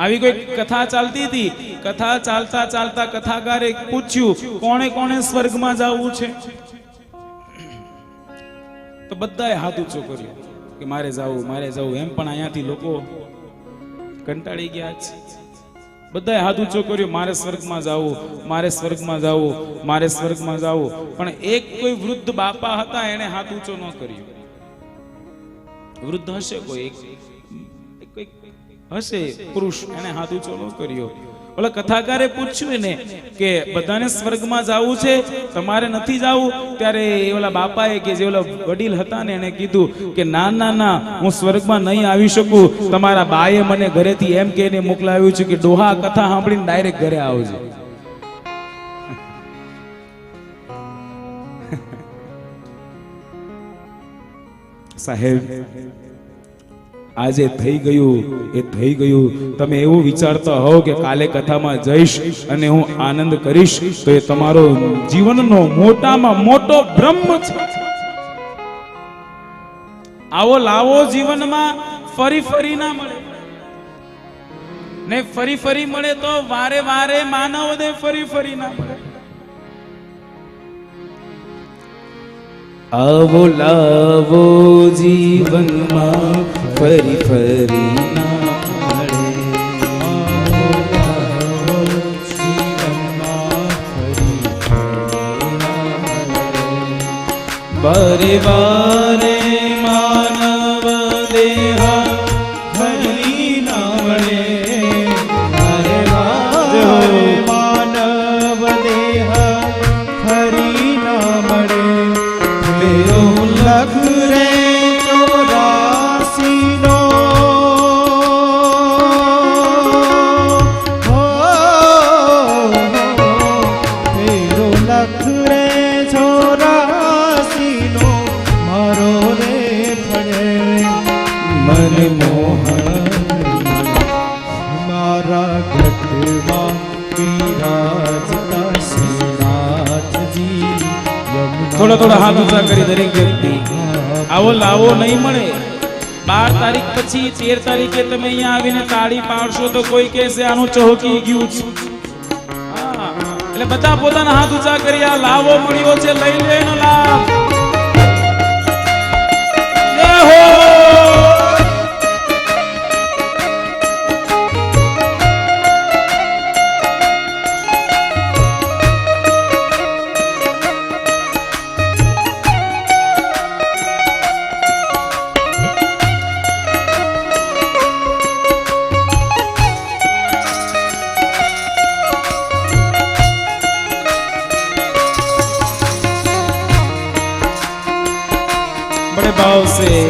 આવી કોઈ કથા ચાલતી હતી? કથા ચાલતા ચાલતા કથાકારે પૂછ્યું, કોણે કોણે સ્વર્ગમાં જવું છે? તો બધાએ હાથ ઊંચો કર્યો કે, મારે જવું મારે જવું. એમ પણ અહીંયાથી લોકો કંટાળી ગયા છે. બધાએ હાથ ઊંચો કર્યો, મારે સ્વર્ગમાં જવું, મારે સ્વર્ગમાં જવું, મારે સ્વર્ગમાં જવું. પણ એક કોઈ વૃદ્ધ બાપા હતા એણે હાથ ઊંચો ન કર્યો. વૃદ્ધ હશે કોઈ એક? હશે, પુરુષ એને હાથ ઊંચો કર્યો. ઓલા કથાકારે પૂછ્યું એને કે બધાને સ્વર્ગમાં જવું છે, તમારે નથી જવું? ત્યારે એ ઓલા બાપાએ કે જે ઓલા વડીલ હતા ને એને કીધું કે, ના ના ના, હું સ્વર્ગમાં નહીં આવી શકું. તમારા બાએ મને ઘરેથી એમ કહીને મોકલાવ્યું છે કે ડોહા કથા સાંભળીને ડાયરેક્ટ ઘરે આવજો. સાહેબ આજે થઈ ગયું, એ થઈ ગયું. તમે એવું વિચારતા હોવ કે કાલે કથામાં જઈશ અને હું આનંદ કરીશ, તો એ તમારો જીવનનો મોટામાં મોટો બ્રહ્મ છે. આવો લાવો જીવનમાં ફરી ફરી ના મળે. ને ફરી ફરી મળે તો વારે વારે માનવ દે ફરી ફરી ના મળે. આવો લાવો જીવનમાં ફરી ફરી બારે બારે મેરો લખ રે ચોરાસી નો મેરો લખ રે ચોરાસી નો મારો રે ફળે મન મોહન મારા ઘટમાં બિરાજતા શ્રીનાથજી થોડા થોડા હાથ ઊંચા કરી દરેક વ્યક્તિ. આવો લાવો નહીં મળે. બાર તારીખ પછી, તેર તારીખે તમે અહીંયા આવીને તાળી પાડશો તો કોઈ કહેશે, આનું ચહોકી ગયું છે. એટલે બધા પોતાના હાથ ઊંચા કરી આ લાવો, મળ્યો છે, લઈ લે લાભ. dice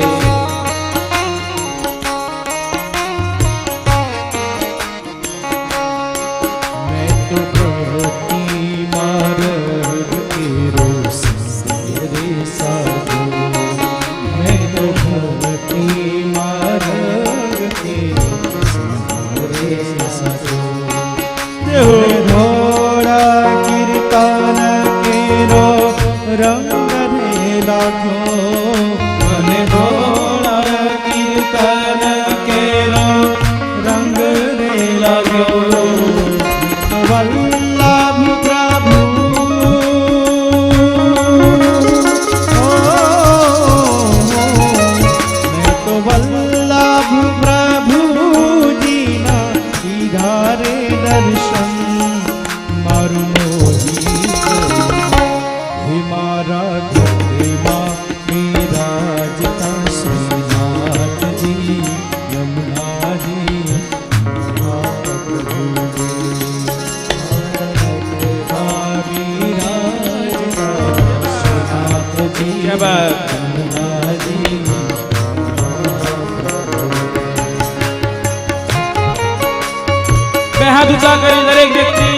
બે હાથ ઊંચા કરી દરેક વ્યક્તિ.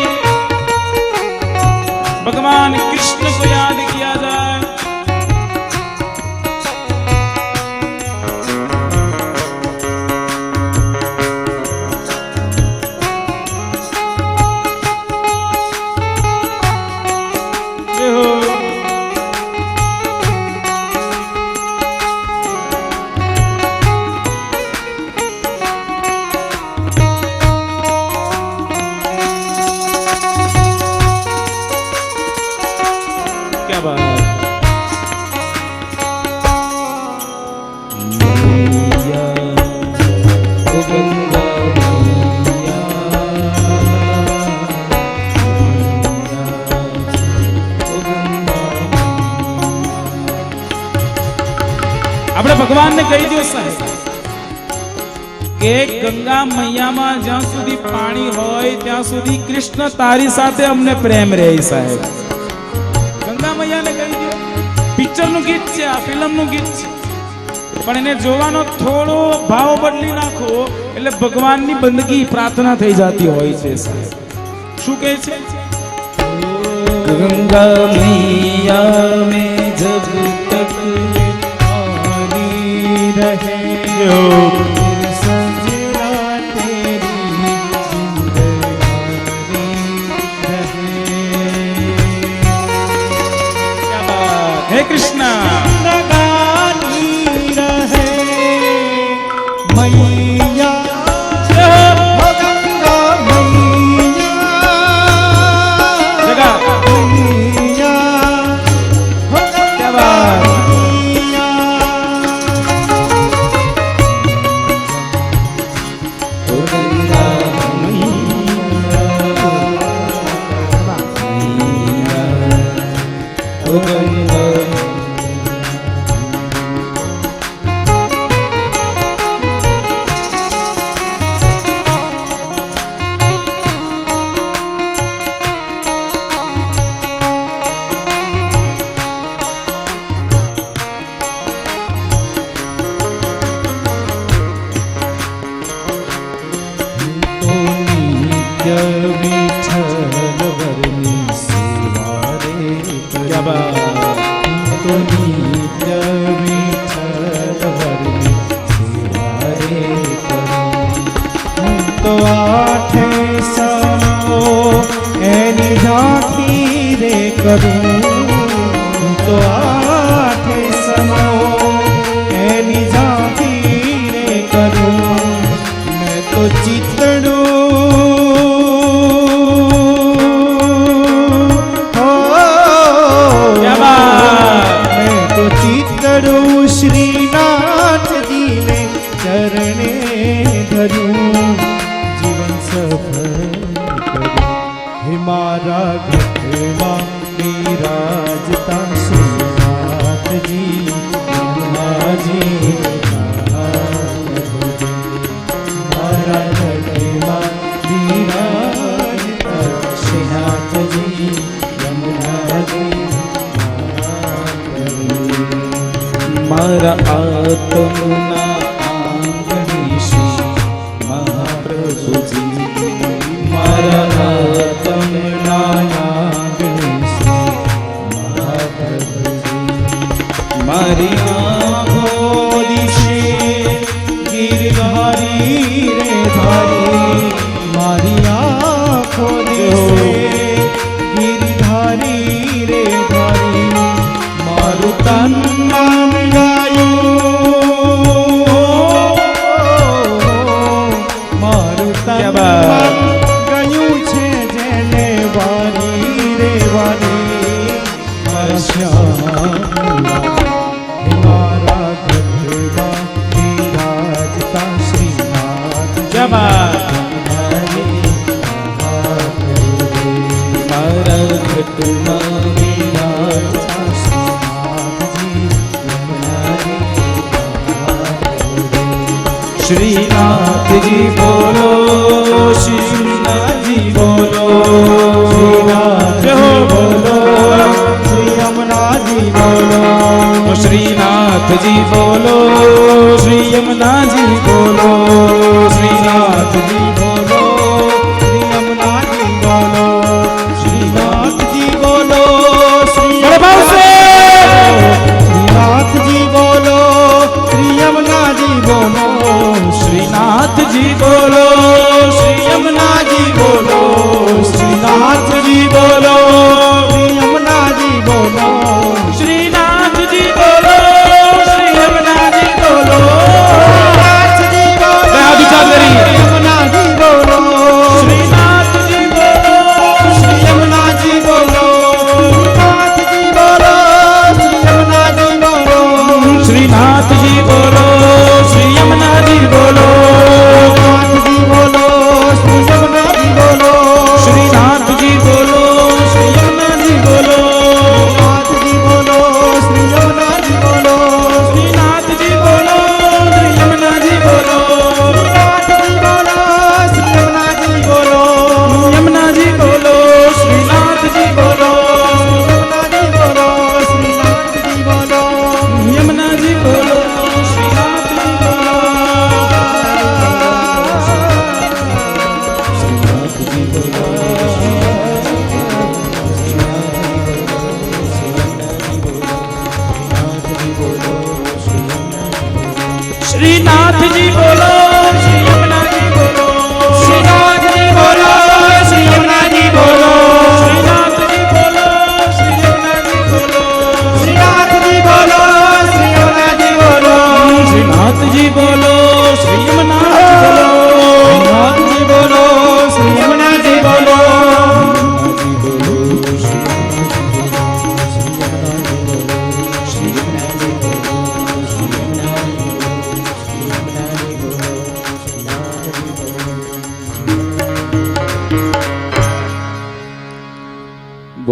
ભગવાન કૃષ્ણ કો યાદ ભગવાનને કહી દો સાહેબ કે ગંગા મૈયામાં જ્યાં સુધી પાણી હોય, ત્યાં સુધી કૃષ્ણ તારી સાથે અમને પ્રેમ રહે સાહેબ. ગંગા મૈયાને કહી દો પિક્ચરનું ગીત છે આ, ફિલ્મનું ગીત છે. પણ એને જોવાનો થોડો ભાવ બદલી નાખો, એટલે ભગવાનની બંદગી પ્રાર્થના થઈ જતી હોય છે સાહેબ. શું કહે છે? ગંગા મૈયા મેં જબ તક पानी શ્રીનાથજી બોલો શ્રીનાથજી બોલો શ્રીનાથ બોલો શ્રી યમુનાજી બોલો શ્રીનાથજી બોલો શ્રી યમુનાજી બોલો શ્રીનાથજી શ્રીનાથજી બોલો શ્રી યમુનાજી બોલો શ્રીનાથજી શ્રીનાથજી બોલો.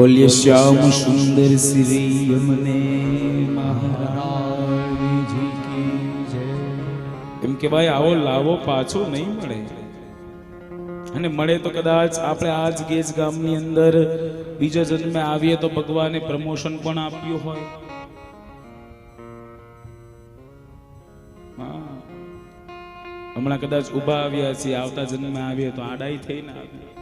બોલ્ય, શ્યામ સુંદર શ્રી અમને એમ કે, ભાઈ, આવો લાવો પાછો નહીં મળે. અને મળે તો કદાચ આપણે આજ ગેજ ગામની અંદર બીજા જન્મે આવીએ તો ભગવાને પ્રમોશન પણ આપ્યું હોય. હમણાં કદાચ ઊભા આવ્યા છીએ, આવતા જન્મે આવીએ તો આડાઈ થઈને આવીએ.